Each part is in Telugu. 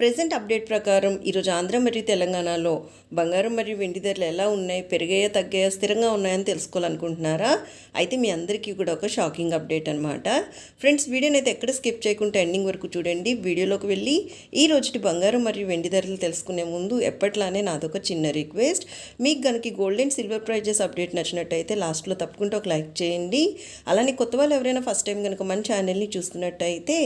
ప్రెసెంట్ అప్డేట్ ప్రకారం ఈరోజు ఆంధ్ర మరియు తెలంగాణలో బంగారం మరియు వెండి ధరలు ఎలా ఉన్నాయి పెరిగాయా తగ్గాయా స్థిరంగా ఉన్నాయని తెలుసుకోవాలనుకుంటున్నారా? అయితే మీ అందరికీ కూడా ఒక షాకింగ్ అప్డేట్ అనమాట ఫ్రెండ్స్ వీడియోని అయితే ఎక్కడ స్కిప్ చేయకుండా ఎండింగ్ వరకు చూడండి. వీడియోలోకి వెళ్ళి ఈ రోజుటి బంగారం మరియు వెండి ధరలు తెలుసుకునే ముందు ఎప్పట్లానే నాదొక చిన్న రిక్వెస్ట్. మీకు కనుక gold and silver prizes update నచ్చినట్టయితే లాస్ట్లో తప్పకుండా ఒక లైక్ చేయండి. అలానే కొత్త వాళ్ళు ఎవరైనా ఫస్ట్ టైం కనుక మన ఛానల్ని చూస్తున్నట్టయితే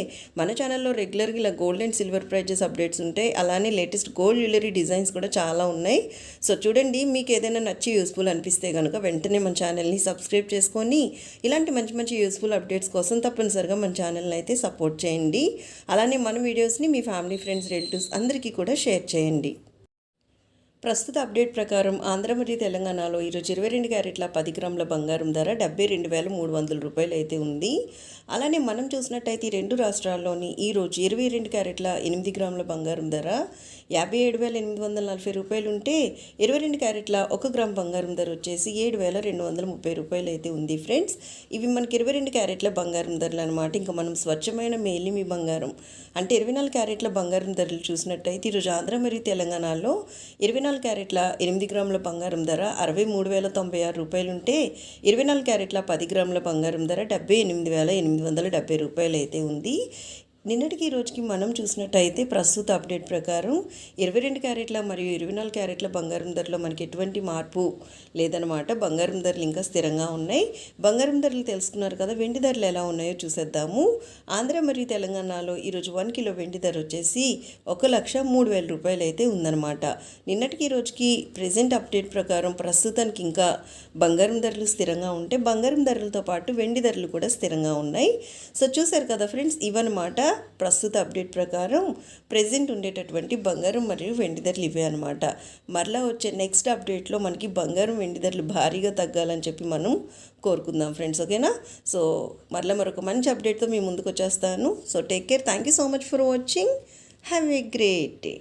మన ఛానల్లో రెగ్యులర్గా ఇలా gold and silver prizes update updates ఉంటాయి. అలానే లేటెస్ట్ గోల్డ్ జ్యువెలరీ డిజైన్స్ కూడా చాలా ఉన్నాయి. సో చూడండి మీకు ఏదైనా నచ్చి యూస్ఫుల్ అనిపిస్తే కనుక వెంటనే మన ఛానల్ని సబ్స్క్రైబ్ చేసుకొని ఇలాంటి మంచి మంచి యూస్ఫుల్ అప్డేట్స్ కోసం తప్పనిసరిగా మన ఛానల్ని అయితే సపోర్ట్ చేయండి. అలానే మన వీడియోస్ని మీ ఫ్యామిలీ ఫ్రెండ్స్ రిలేటివ్స్ అందరికీ కూడా షేర్ చేయండి. ప్రస్తుత అప్డేట్ ప్రకారం ఆంధ్ర మరియు తెలంగాణలో ఈరోజు ఇరవై రెండు క్యారెట్ల పది గ్రాముల బంగారం ధర డెబ్బై రెండు వేల మూడు వందల రూపాయలు అయితే ఉంది. అలానే మనం చూసినట్టయితే ఈ రెండు రాష్ట్రాల్లోని ఈరోజు ఇరవై రెండు క్యారెట్ల ఎనిమిది గ్రాముల బంగారం ధర యాభై ఏడు వేల ఎనిమిది వందల నలభై రూపాయలు ఉంటే ఇరవై రెండు క్యారెట్ల ఒక గ్రామ్ బంగారం ధర వచ్చేసి ఏడు వేల రెండు వందల ముప్పై రూపాయలు అయితే ఉంది ఫ్రెండ్స్. ఇవి మనకి ఇరవై రెండు క్యారెట్ల బంగారం ధరలు అనమాట ఇంకా మనం స్వచ్ఛమైన మేలిమి బంగారం అంటే ఇరవై నాలుగు క్యారెట్ల బంగారం ధరలు చూసినట్టయితే ఈరోజు ఆంధ్ర మరియు తెలంగాణలో ఇరవై నాలుగు క్యారెట్ల ఎనిమిది గ్రాముల బంగారం ధర అరవై మూడు వేల తొంభై ఆరు రూపాయలు ఉంటే ఇరవై నాలుగు క్యారెట్ల పది గ్రాముల బంగారం ధర డెబ్బై ఎనిమిది వేల ఎనిమిది వందల డెబ్బై రూపాయలు అయితే ఉంది. నిన్నటికి ఈ రోజుకి మనం చూసినట్టయితే ప్రస్తుత అప్డేట్ ప్రకారం ఇరవై రెండు క్యారెట్ల మరియు ఇరవై నాలుగు క్యారెట్ల బంగారం ధరలో మనకి ఎటువంటి మార్పు లేదనమాట బంగారం ధరలు ఇంకా స్థిరంగా ఉన్నాయి. బంగారం ధరలు తెలుసుకున్నారు కదా వెండి ధరలు ఎలా ఉన్నాయో చూసేద్దాము. ఆంధ్ర మరియు తెలంగాణలో ఈరోజు వన్ కిలో వెండి ధర వచ్చేసి ఒక లక్ష మూడు వేల రూపాయలు అయితే ఉందన్నమాట. నిన్నటికి ఈ రోజుకి ప్రజెంట్ అప్డేట్ ప్రకారం ప్రస్తుతానికి ఇంకా బంగారం ధరలు స్థిరంగా ఉంటే బంగారం ధరలతో పాటు వెండి ధరలు కూడా స్థిరంగా ఉన్నాయి. సో చూసారు కదా ఫ్రెండ్స్ ఇవన్నమాట. ప్రస్తుత అప్డేట్ ప్రకారం ప్రజెంట్ ఉండేటటువంటి బంగారం మరియు వెండి ధరలు ఇవే అనమాట మరలా వచ్చే నెక్స్ట్ అప్డేట్లో మనకి బంగారం వెండి ధరలు భారీగా తగ్గాలని చెప్పి మనం కోరుకుందాం ఫ్రెండ్స్ ఓకేనా? సో మరలా మరొక మంచి అప్డేట్తో మీ ముందుకు వచ్చేస్తాను. So take care thank you so much for watching have a great day